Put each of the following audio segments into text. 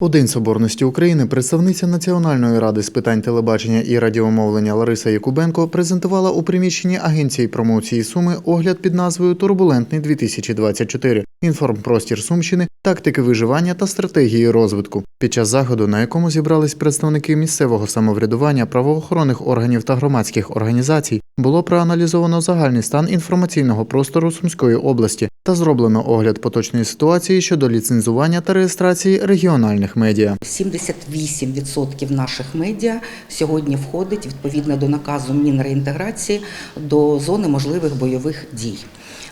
У День Соборності України представниця Національної ради з питань телебачення і радіомовлення Лариса Якубенко презентувала у приміщенні Агенції промоції Суми огляд під назвою Турбулентний 2024 інформпростір Сумщини, тактики виживання та стратегії розвитку. Під час заходу, на якому зібрались представники місцевого самоврядування, правоохоронних органів та громадських організацій, було проаналізовано загальний стан інформаційного простору Сумської області та зроблено огляд поточної ситуації щодо ліцензування та реєстрації регіональних медіа. 78% наших медіа сьогодні входить відповідно до наказу Мінреінтеграції до зони можливих бойових дій.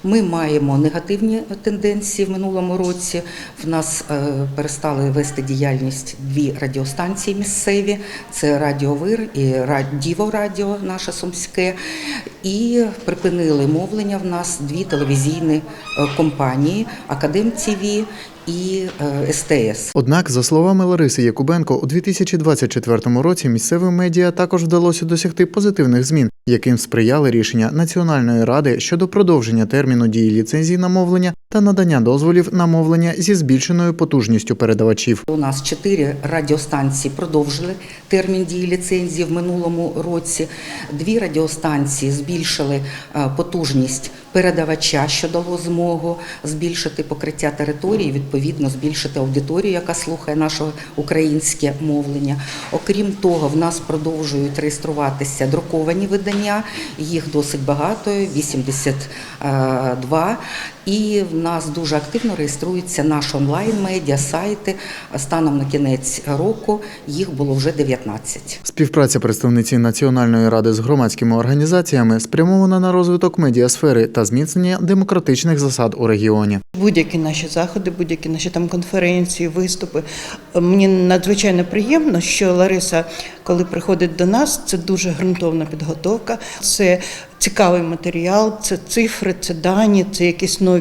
Ми маємо негативні тенденції в минулому році. В нас е, перестали вести діяльність дві радіостанції місцеві: це Радіо Вир і Діво Радіо, наше сумське. І припинили мовлення в нас дві телевізійні компанії Академ ТВ і е, СТС. Однак, за словами Лариси Якубенко, у 2024 році місцевим медіа також вдалося досягти позитивних змін, яким сприяли рішення Національної ради щодо продовження терміну дії ліцензій на мовлення та надання дозволів на мовлення зі збільшеною потужністю передавачів. У нас чотири радіостанції продовжили термін дії ліцензії в минулому році. Дві радіостанції збільшили е, потужність передавача, що дало змогу збільшити покриття території, відповідно збільшити аудиторію, яка слухає наше українське мовлення. Окрім того, в нас продовжують реєструватися друковані видання. Їх досить багато 82. І в нас дуже активно реєструються наші онлайн-медіа, сайти. Станом на кінець року їх було вже 19. Співпраця представниці Національної ради з громадськими організаціями спрямована на розвиток медіасфери та зміцнення демократичних засад у регіоні. Будь-які наші заходи, будь-які наші там конференції, виступи. Мені надзвичайно приємно, що Лариса, коли приходить до нас, це дуже ґрунтовна підготовка, це цікавий матеріал, це цифри, це дані, це якісь нові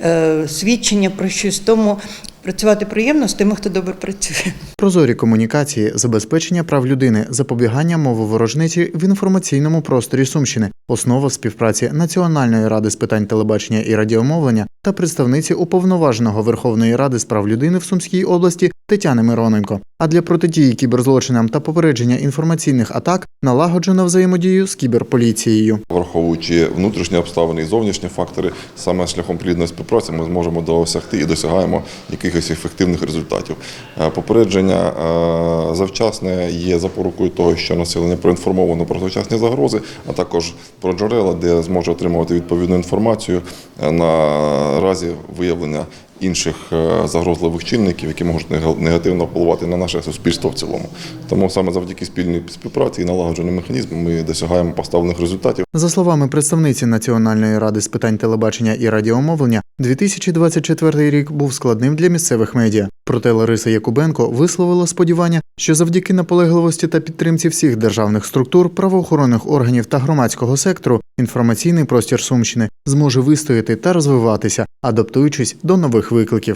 е, свідчення про щось. Тому працювати приємно з тими, хто добре працює. Прозорі комунікації, забезпечення прав людини, запобігання мововорожниці в інформаційному просторі Сумщини, основа співпраці Національної ради з питань телебачення і радіомовлення та представниці уповноваженого Верховної Ради з прав людини в Сумській області Тетяни Мироненко. А для протидії кіберзлочинам та попередження інформаційних атак налагоджено взаємодію з кіберполіцією. Враховуючи внутрішні обставини і зовнішні фактори, саме шляхом плідної співпраці ми зможемо досягти і досягаємо якихось ефективних результатів. Е, Попередження е, завчасне є запорукою того, що населення проінформовано про завчасні загрози, а також про джерела, де зможе отримувати відповідну інформацію е, на разі виявлення інших е, загрозливих чинників, які можуть нега- негативно впливати на наше суспільство в цілому. Тому саме завдяки спільній співпраці і налагодженим механізмам ми досягаємо поставлених результатів. За словами представниці Національної ради з питань телебачення і радіомовлення, 2024 рік був складним для місцевих медіа. Проте Лариса Якубенко висловила сподівання, що завдяки наполегливості та підтримці всіх державних структур, правоохоронних органів та громадського сектору інформаційний простір Сумщини зможе вистояти та розвиватися, адаптуючись до нових викликів.